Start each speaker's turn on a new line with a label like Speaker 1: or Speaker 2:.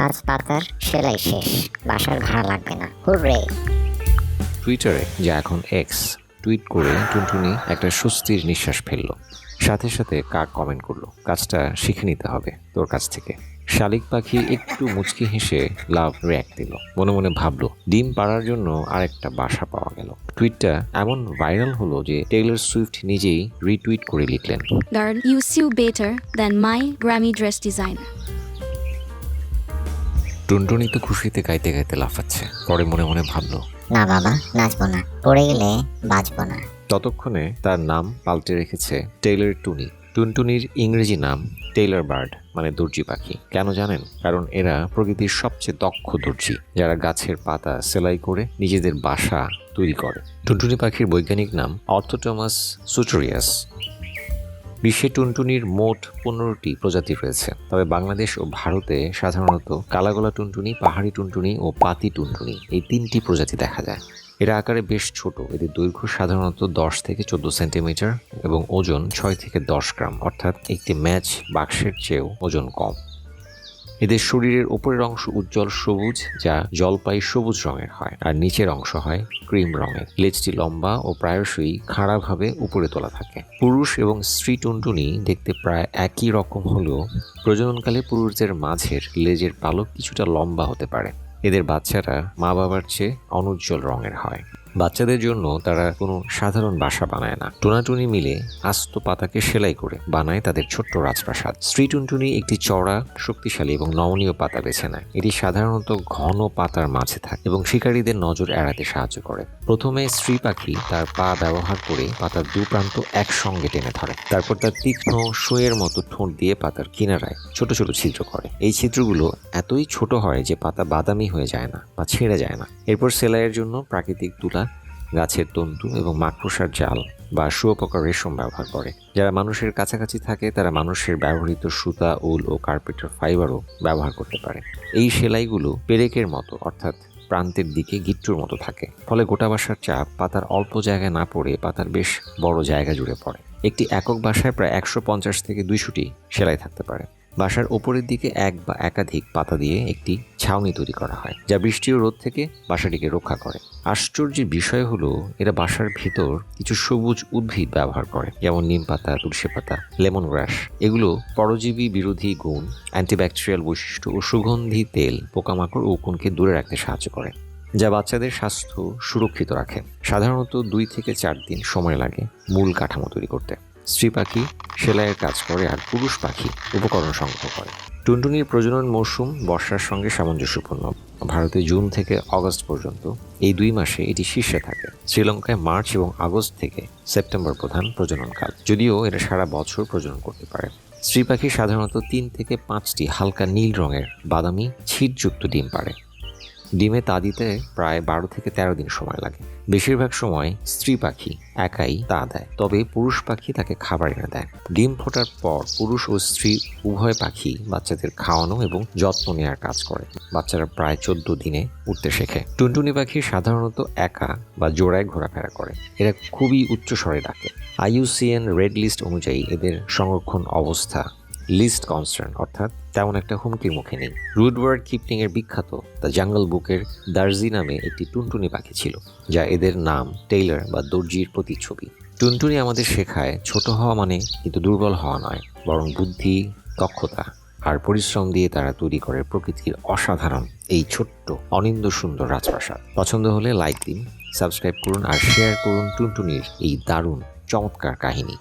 Speaker 1: আজ পাতার সেলাই শেষ। বাসার ভাড়া লাগবে না। হুররে।
Speaker 2: টুইটারে যা এখন এক্স টুইট করে টুনটুনি একটা স্বস্তির নিঃশ্বাস ফেলল। সাথে সাথে কাক কমেন্ট করল কাজটা শিখে নিতে হবে তোর কাছ থেকে। শালিক পাখি একটু মুচকি হেসে লাভ রিয়াক্ট দিল। মনে মনে ভাবলো ডিম পাড়ার জন্য আরেকটা বাসা পাওয়া গেল। টুইটটা এমন ভাইরাল হলো যে টেইলর সুইফট নিজেই রিটুইট করে লিখলেন।
Speaker 3: Girl, you sew better than my Grammy dress designer.
Speaker 2: টুনটুনি তো খুশিতে গাইতে গাইতে লাফাচ্ছে। পরে মনে মনে ভাবলো
Speaker 1: না বাবা নাচবো না। পড়ে গেলে বাঁচবো না।
Speaker 2: ততক্ষণে তার নাম পাল্টে রেখেছে টেইলর টুনি। টুনটুনির ইংরেজি নাম টেইলর বার্ড মানে দর্জি পাখি। কেন জানেন? কারণ এরা প্রকৃতির সবচেয়ে দক্ষ দর্জি যারা গাছের পাতা সেলাই করে নিজেদের বাসা তৈরি করে। টুনটুনি পাখির বৈজ্ঞানিক নাম অর্থোটমাস সুটোরিয়াস। বিশ্বে টুনটুনির মোট পনেরোটি প্রজাতি রয়েছে। তবে বাংলাদেশ ও ভারতে সাধারণত কালাগোলা টুনটুনি, পাহাড়ি টুনটুনি ও পাতি টুনটুনি এই তিনটি প্রজাতি দেখা যায়। এরা আকারে বেশ ছোট। এদের দৈর্ঘ্য সাধারণত দশ থেকে চোদ্দ সেন্টিমিটার এবং ওজন ছয় থেকে দশ গ্রাম, অর্থাৎ একটি ম্যাচ বাক্সের চেয়েও ওজন কম। এদের শরীরের উপরের অংশ উজ্জ্বল সবুজ, যা জলপাই সবুজ রঙের হয়, আর নিচের অংশ হয় ক্রিম রঙের। লেজটি লম্বা ও প্রায়শই খাড়াভাবে উপরে তোলা থাকে। পুরুষ এবং স্ত্রী টুনটুনি দেখতে প্রায় একই রকম হলেও প্রজননকালে পুরুষদের মাঝের লেজের পালক কিছুটা লম্বা হতে পারে। এদের বাচ্চারা মা বাবার চেয়ে অনুজ্জ্বল রঙের হয়। বাচ্চাদের জন্য তারা কোনো সাধারণ বাসা বানায় না। টুনাটুনি মিলে আস্ত পাতাকে সেলাই করে বানায় তাদের ছোট্ট রাজপ্রাসাদ। স্ত্রী টুনটুনি একটি চড়া শক্তিশালী এবং নমনীয় পাতা বেছে নেয়। এটি সাধারণত ঘন পাতার মাঝে থাকে এবং শিকারীদের নজর এড়াতে সাহায্য করে। প্রথমে স্ত্রী পাখি তার পা ব্যবহার করে পাতার দু প্রান্ত একসঙ্গে টেনে ধরে। তারপর তার তীক্ষ্ণ সুয়ের মতো ঠোঁট দিয়ে পাতার কিনারায় ছোট ছোট ছিদ্র করে। এই ছিদ্রগুলো এতই ছোট হয় যে পাতা বাদামি হয়ে যায় না বা ছিঁড়ে যায় না। এরপর সেলাইয়ের জন্য প্রাকৃতিক তুলা গাছের তন্তু এবং মাকড়সার জাল বা শুয়োপোকার রেশম ব্যবহার করে। যারা মানুষের কাছাকাছি থাকে, তারা মানুষের ব্যবহৃত সুতা, উল ও কার্পেটের ফাইবারও ব্যবহার করতে পারে। এই সেলাইগুলো পেরেকের মতো, অর্থাৎ প্রান্তের দিকে গিট্টুর মতো থাকে। ফলে গোটা বাসার চাপ পাতার অল্প জায়গায় না পড়ে পাতার বেশ বড় জায়গা জুড়ে পড়ে। একটি একক বাসায় প্রায় একশো পঞ্চাশ থেকে দুইশোটি সেলাই থাকতে পারে। বাসার ওপরের দিকে এক বা একাধিক পাতা দিয়ে একটি ছাউনি তৈরি করা হয়, যা বৃষ্টি ও রোদ থেকে বাসাটিকে রক্ষা করে। আশ্চর্যের বিষয় হলো, এরা বাসার ভিতর কিছু সবুজ উদ্ভিদ ব্যবহার করে, যেমন নিম পাতা, তুলসী পাতা, লেমন গ্রাস। এগুলো পরজীবী বিরোধী গুণ, অ্যান্টিব্যাকটেরিয়াল বৈশিষ্ট্য ও সুগন্ধি তেল, পোকামাকড় ও উকুনকে দূরে রাখতে সাহায্য করে, যা বাচ্চাদের স্বাস্থ্য সুরক্ষিত রাখে। সাধারণত দুই থেকে চার দিন সময় লাগে মূল কাঠামো তৈরি করতে। স্ত্রী পাখি সেলাইয়ের কাজ করে আর পুরুষ পাখি উপকরণ সংগ্রহ করে। টুনটুনির প্রজনন মৌসুম বর্ষার সঙ্গে সামঞ্জস্যপূর্ণ। ভারতে জুন থেকে অগস্ট পর্যন্ত এই দুই মাসে এটি শীর্ষে থাকে। শ্রীলঙ্কায় মার্চ এবং আগস্ট থেকে সেপ্টেম্বর প্রধান প্রজনন প্রজননকাল, যদিও এরা সারা বছর প্রজনন করতে পারে। স্ত্রী পাখি সাধারণত তিন থেকে পাঁচটি হালকা নীল রঙের বাদামি ছিটযুক্ত ডিম পারে ডিমে তা দিতে প্রায় বারো থেকে তেরো দিন সময় লাগে। বেশিরভাগ সময় স্ত্রী পাখি একাই তা দেয়, তবে পুরুষ পাখি তাকে খাবার এনে দেয়। ডিম ফোটার পর পুরুষ ও স্ত্রী উভয় পাখি বাচ্চাদের খাওয়ানো এবং যত্ন নেওয়ার কাজ করে। বাচ্চারা প্রায় চোদ্দ দিনে উঠতে শেখে। টুনটুনি পাখি সাধারণত একা বা জোড়ায় ঘোরাফেরা করে। এরা খুবই উচ্চ স্বরে ডাকে। আইইউসিএন রেড লিস্ট অনুযায়ী এদের সংরক্ষণ অবস্থা লিস্ট কনসার্ন অর্থাৎ তেমন একটা হুমকির মুখে নেই। রুডওয়ার্ড কিপলিং এর বিখ্যাত দ্য জাঙ্গল বুকের দার্জি নামে একটি টুনটুনি পাখি ছিল, যা এদের নাম, টেইলর বা দর্জির প্রতিচ্ছবি টুনটুনি আমাদের শেখায়, ছোট হওয়া মানে কিন্তু দুর্বল হওয়া নয়, বরং বুদ্ধি, দক্ষতা আর পরিশ্রম দিয়ে তারা তৈরি করে প্রকৃতির অসাধারণ এই ছোট্ট, অনিন্দ সুন্দর রাজপ্রাসাদ। পছন্দ হলে লাইক দিন সাবস্ক্রাইব করুন আর শেয়ার করুন টুনটুনির এই দারুণ, চমৎকার কাহিনী।